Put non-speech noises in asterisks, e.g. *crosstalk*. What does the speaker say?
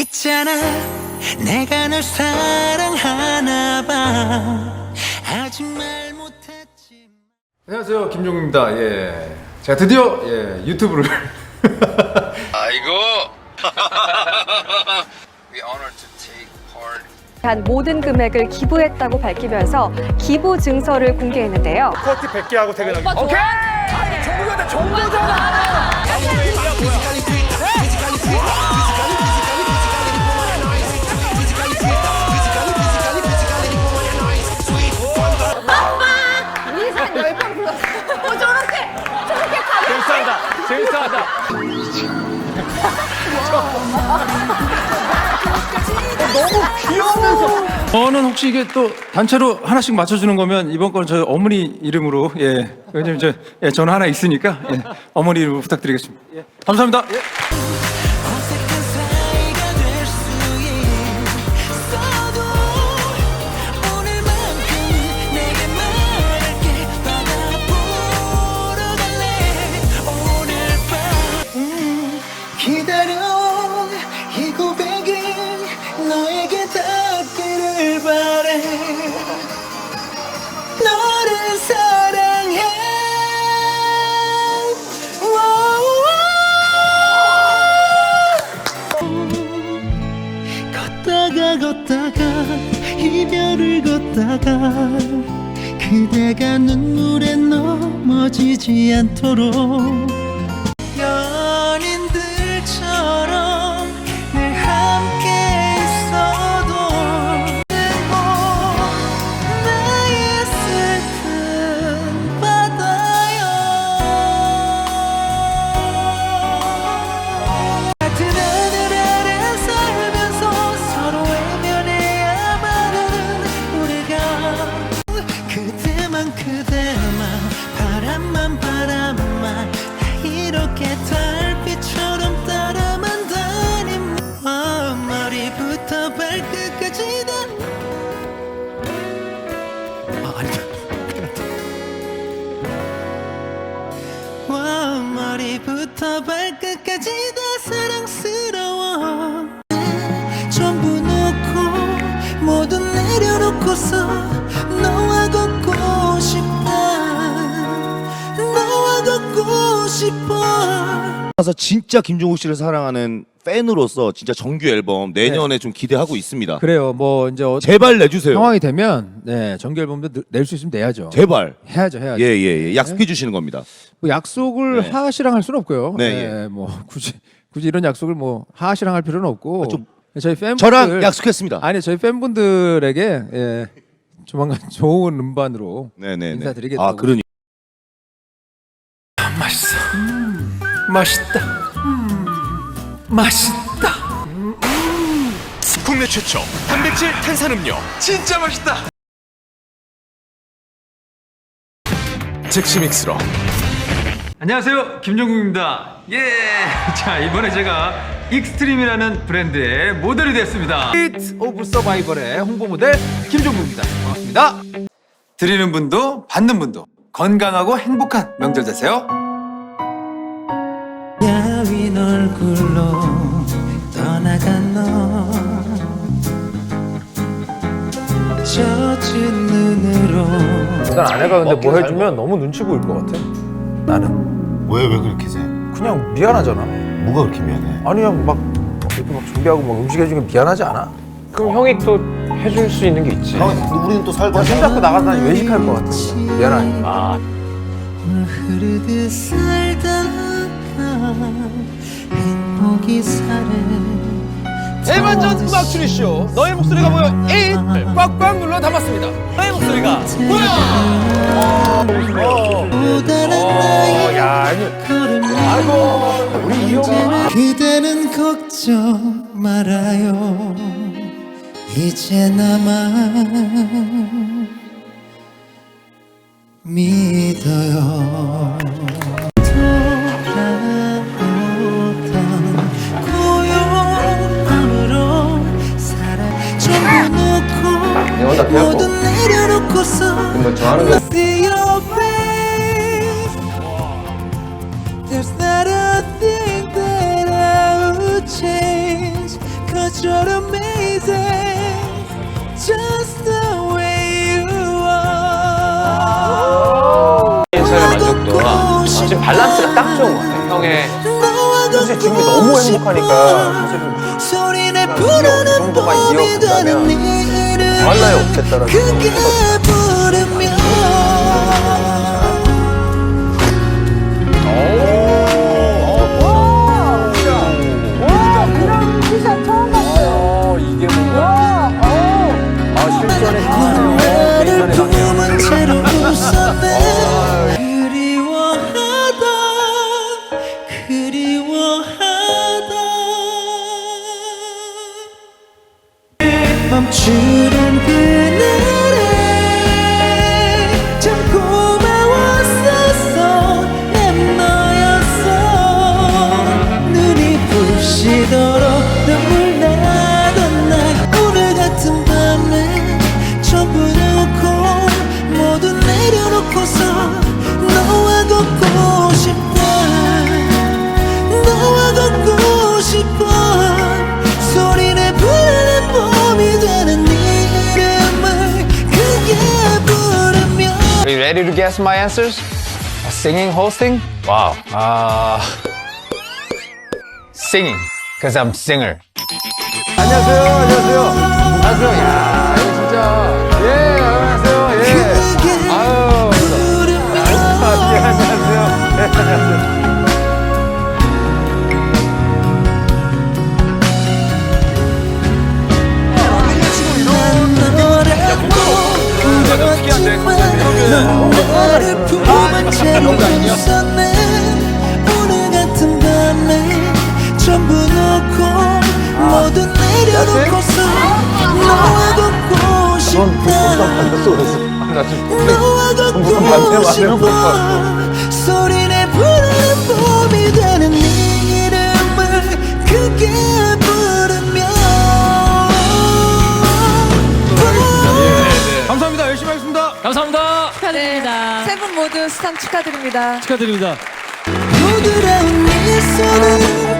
있잖아. 내가 널 사랑하나 봐. 아직 말 못했지 안녕하세요. 김종국입니다. 예, 제가 드디어 예 유튜브를. *laughs* 아이고. *laughs* We honored to take part. 한 모든 금액을 기부했다고 밝히면서 기부 증서를 공개했는데요. 저는 혹시 이게 또 단체로 하나씩 맞춰주는 거면 이번 건 저희 어머니 이름으로 예 왜냐면 저 예, 저는 하나 있으니까 예, 어머니 이름으로 부탁드리겠습니다. 예, 감사합니다. 예. 이별을 걷다가 그대가 눈물에 넘어지지 않도록 그래서 진짜 김종국 씨를 사랑하는 팬으로서 진짜 정규 앨범 내년에 좀 기대하고 있습니다. 그래요. 뭐 이제 어, 제발 내주세요. 상황이 되면 네 정규 앨범도 낼 수 있으면 내야죠. 제발. 해야죠, 해야죠. 예예 예, 약속해 주시는 겁니다. 뭐 약속을 네. 하하 씨랑 할 수는 없고요. 네, 네, 뭐 굳이 굳이 이런 약속을 뭐 하하 씨랑 할 필요는 없고 아, 좀 저희 팬분들 저랑 약속했습니다. 아니 저희 팬분들에게 예, 조만간 *laughs* 좋은 음반으로 네네. 인사드리겠다고. 아 그러니. 맛있다. 맛있다. 국내 최초 단백질 탄산음료 진짜 맛있다 즉시 믹스로 안녕하세요. 김종국입니다. 예. *laughs* 자, 이번에 제가 익스트림이라는 브랜드의 모델이 됐습니다. 히트 오브 서바이벌의 홍보 모델 김종국입니다. 반갑습니다. 드리는 분도 받는 분도 건강하고 행복한 명절 되세요. 야윈 얼굴로 떠나간 너 젖은 눈으로 일단 아내가 근데 뭐 해주면 너무 눈치 보일 것 같아. 나는 왜 왜 그렇게 세? 그냥 미안하잖아. 뭐가 그렇게 미안해? 아니 그냥 막 이렇게 막 준비하고 막 음식 해주면 미안하지 않아? 그럼 형이 또 해줄 수 있는 게 있지. 우리는 또 살고. 나 손잡고 나가다 외식할 것 같아. 미안하니까. 오늘 흐르듯 살다 대반전 음악 추리쇼. 너의 목소리가 보여. 8 꽉꽉 눌러 담았습니다. 너의 목소리가 고단한 나의 야, 아니, 걸음 우리 이형 그대는 걱정 말아요. 이제 나만 믿어요 There's not a thing that I would change Cause you're amazing Just the way you are. 인생의 만족도가 사실 밸런스가 딱 좋은 것 같아. 형의 사실 지금이 너무 행복하니까 사실 좀 소리내 이 부르는 정도만 봄이 되는 이름 나위 없겠다라는 생각이 부르며 to guess my answers? Singing, hosting? Wow. Uh, singing, because I'm singer. 안녕하세요, 안녕하세요. 안녕하세요. 야, 이거 진짜. 예, 품은 채로 웃었네. 오늘 같은 밤에 전부 놓고 모두 내려 모두 수상 축하드립니다. 축하드립니다. 부드러운 미소는